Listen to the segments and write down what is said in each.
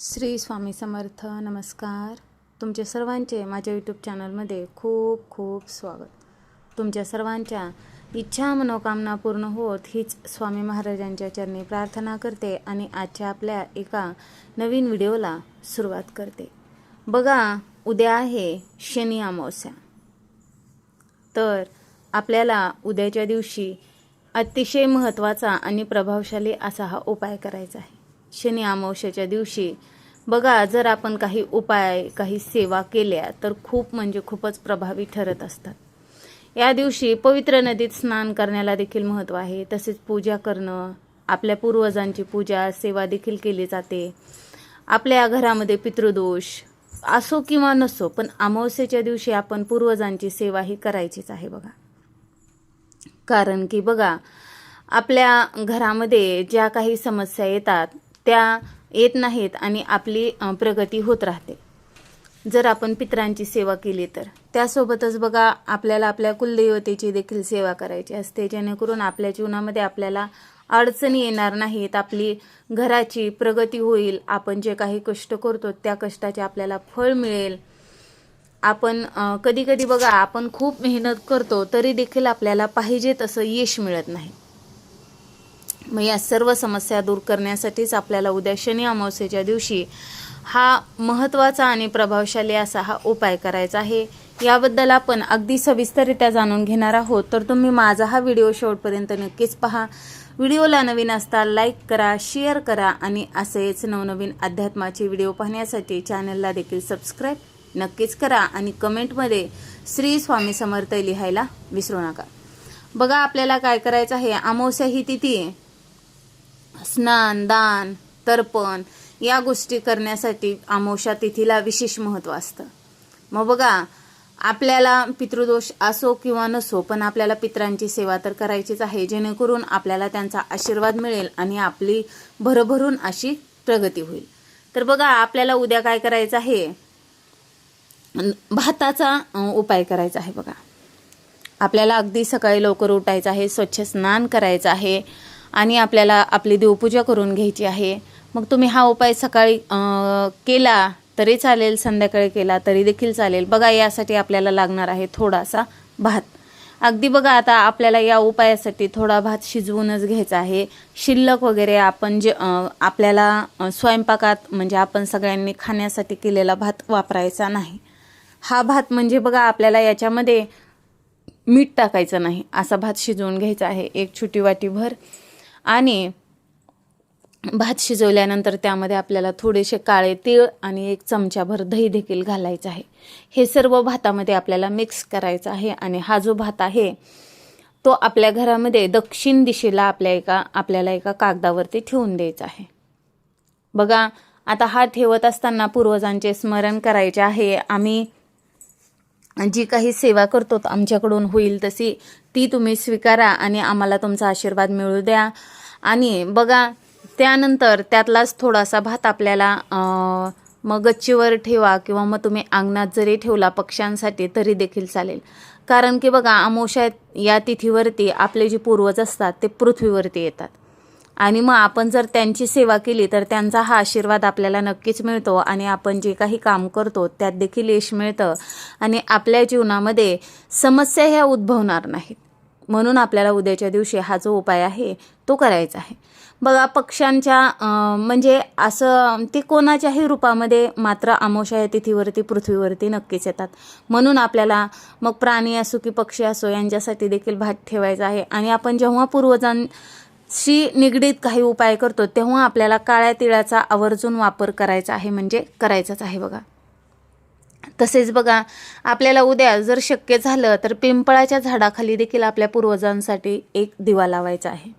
श्री स्वामी समर्थ नमस्कार. तुमचे सर्वांचे माझ्या यूट्यूब चॅनलमध्ये खूप खूप स्वागत. तुमच्या सर्वांच्या इच्छा मनोकामना पूर्ण होत हीच स्वामी महाराजांच्या चरणी प्रार्थना करते आणि आजच्या आपल्या एका नवीन व्हिडिओला सुरुवात करते. बघा उद्या आहे शनी अमावस्या. तर आपल्याला उद्याच्या दिवशी अतिशय महत्त्वाचा आणि प्रभावशाली असा हा उपाय करायचा आहे. शनी अमावस्याच्या दिवशी. बघा जर आपण काही उपाय काही सेवा केल्या तर खूप म्हणजे खूपच प्रभावी ठरत असतात. या दिवशी पवित्र नदीत स्नान करण्याला देखील महत्त्व आहे. तसेच पूजा करणं आपल्या पूर्वजांची पूजा सेवा देखील केली जाते. आपल्या घरामध्ये पितृदोष असो किंवा नसो पण अमावस्येच्या दिवशी आपण पूर्वजांची सेवा ही करायचीच आहे बघा. कारण की बघा आपल्या घरामध्ये ज्या काही समस्या येतात त्या येत नाहीत आणि आपली प्रगती होत राहते. जर आपण पितरांची सेवा केली तर. त्यासोबतच बघा आपल्याला आपल्या कुलदेवतेची देखील सेवा करायची असते. जेणेकरून आपल्या जीवनामध्ये आपल्याला अडचणी येणार नाहीत. आपली घराची प्रगती होईल. आपण जे काही कष्ट करतो त्या कष्टाचे आपल्याला फळ मिळेल. आपण कधी कधी बघा आपण खूप मेहनत करतो तरी देखील आपल्याला पाहिजे तसं यश मिळत नाही. मग या सर्व समस्या दूर करण्यासाठीच आपल्याला उद्या शनी अमावस्येच्या दिवशी हा महत्त्वाचा आणि प्रभावशाली असा हा उपाय करायचा आहे. याबद्दल आपण अगदी सविस्तररित्या जाणून घेणार आहोत. तर तुम्ही माझा हा व्हिडिओ शेवटपर्यंत नक्कीच पहा. व्हिडिओला नवीन असता लाईक करा शेअर करा आणि असेच नवनवीन अध्यात्माचे व्हिडिओ पाहण्यासाठी चॅनलला देखील सबस्क्राईब नक्कीच करा आणि कमेंटमध्ये श्री स्वामी समर्थ लिहायला विसरू नका. बघा आपल्याला काय करायचं आहे? अमावस्या ही तिथी स्नान दान तर्पण या गोष्टी करण्यासाठी आमोशा तिथीला विशेष महत्त्व असतं. मग बघा आपल्याला पितृदोष असो किंवा नसो पण आपल्याला पितरांची सेवा तर करायचीच आहे जेणेकरून आपल्याला त्यांचा आशीर्वाद मिळेल आणि आपली भरभरून अशी प्रगती होईल. तर बघा आपल्याला उद्या काय करायचं आहे? भाताचा उपाय करायचा आहे बघा. आपल्याला अगदी सकाळी लवकर उठायचं आहे स्वच्छ स्नान करायचं आहे. आणि आपल्याला आपली देवपूजा करून घ्यायची आहे. मग तुम्ही हा उपाय सकाळी केला तरी चालेल संध्याकाळी केला तरी देखील चालेल. बघा यासाठी आपल्याला लागणार आहे थोडासा भात. अगदी बघा आता आपल्याला या उपायासाठी थोडा भात शिजवूनच घ्यायचा आहे. शिल्लक वगैरे आपण जे आपल्याला स्वयंपाकात म्हणजे आपण सगळ्यांनी खाण्यासाठी केलेला भात वापरायचा नाही. हा भात म्हणजे बघा आपल्याला याच्यामध्ये मीठ टाकायचं नाही. असा भात शिजवून घ्यायचा आहे. एक छोटी वाटीभर. आणि भात शिजवल्यानंतर त्यामध्ये आपल्याला थोडेसे काळे तीळ आणि एक चमचाभर दही देखील घालायचं आहे. हे सर्व भातामध्ये आपल्याला मिक्स करायचं आहे आणि हा जो भात आहे तो आपल्या घरामध्ये दक्षिण दिशेला आपल्या एका आपल्याला एका कागदावरती ठेवून द्यायचा आहे. बघा आता हा ठेवत असताना पूर्वजांचे स्मरण करायचे आहे. आम्ही जी काही सेवा करतो आमच्याकडून होईल तशी ती तुम्ही स्वीकारा आणि आम्हाला तुमचा आशीर्वाद मिळू द्या. आणि बघा त्यानंतर त्यातलाच थोडासा भात आपल्याला मग गच्चीवर ठेवा किंवा मग तुम्ही अंगणात जरी ठेवला पक्ष्यांसाठी तरी देखील चालेल. कारण की बघा अमोशा या तिथीवरती आपले जे पूर्वज असतात ते पृथ्वीवरती येतात. आणि मग आपण जर त्यांची सेवा केली तर त्यांचा हा आशीर्वाद आपल्याला नक्कीच मिळतो आणि आपण जे काही काम करतो त्यात देखील यश मिळतं. आणि आपल्या जीवनामध्ये समस्या ह्या उद्भवणार नाहीत. म्हणून आपल्याला उद्याच्या दिवशी हा जो उपाय आहे तो करायचा आहे. बघा पक्ष्यांच्या म्हणजे असं ते कोणाच्याही रूपामध्ये मात्र आमोशा या तिथीवरती पृथ्वीवरती नक्कीच येतात. म्हणून आपल्याला मग प्राणी असो की पक्षी असो यांच्यासाठी देखील भात ठेवायचा आहे. आणि आपण जेव्हा पूर्वजां शी निगडीत काही उपाय करतो तेव्हा आपल्याला काळ्या तिळाचा आवर्जून वापर करायचा आहे म्हणजे करायचाच आहे बघा. तसेच बघा आपल्याला उद्या जर शक्य झालं तर पिंपळाच्या झाडाखाली देखील आपल्या पूर्वजांसाठी एक दिवा लावायचा आहे.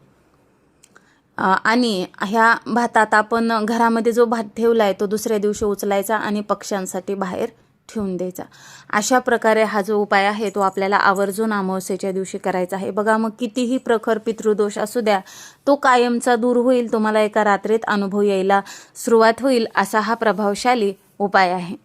आणि ह्या भातात आपण घरामध्ये जो भात ठेवला आहे तो दुसऱ्या दिवशी उचलायचा आणि पक्ष्यांसाठी बाहेर ठेवून द्यायचा. अशा प्रकारे हा जो उपाय आहे तो आपल्याला आवर्जून अमावस्येच्या दिवशी करायचा आहे. बघा मग कितीही प्रखर पितृदोष असू द्या तो कायमचा दूर होईल तुम्हाला एका रात्रीत अनुभव यायला सुरुवात होईल असा हा प्रभावशाली उपाय आहे.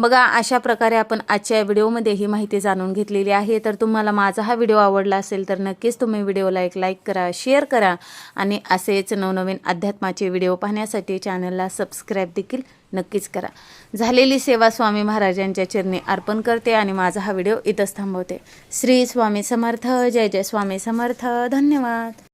बघा अशा प्रकारे आपण आजच्या व्हिडिओमध्ये ही माहिती जाणून घेतलेली आहे. तर तुम्हाला माझा हा व्हिडिओ आवडला असेल तर नक्कीच तुम्ही व्हिडिओला एक लाईक करा शेअर करा आणि असेच नवनवीन अध्यात्माचे व्हिडिओ पाहण्यासाठी चॅनलला सबस्क्राईब देखील नक्कीच करा. झालेली सेवा स्वामी महाराजांच्या चरणी अर्पण करते आणि माझा हा व्हिडिओ इथंच थांबवते. श्री स्वामी समर्थ जय जय स्वामी समर्थ. धन्यवाद.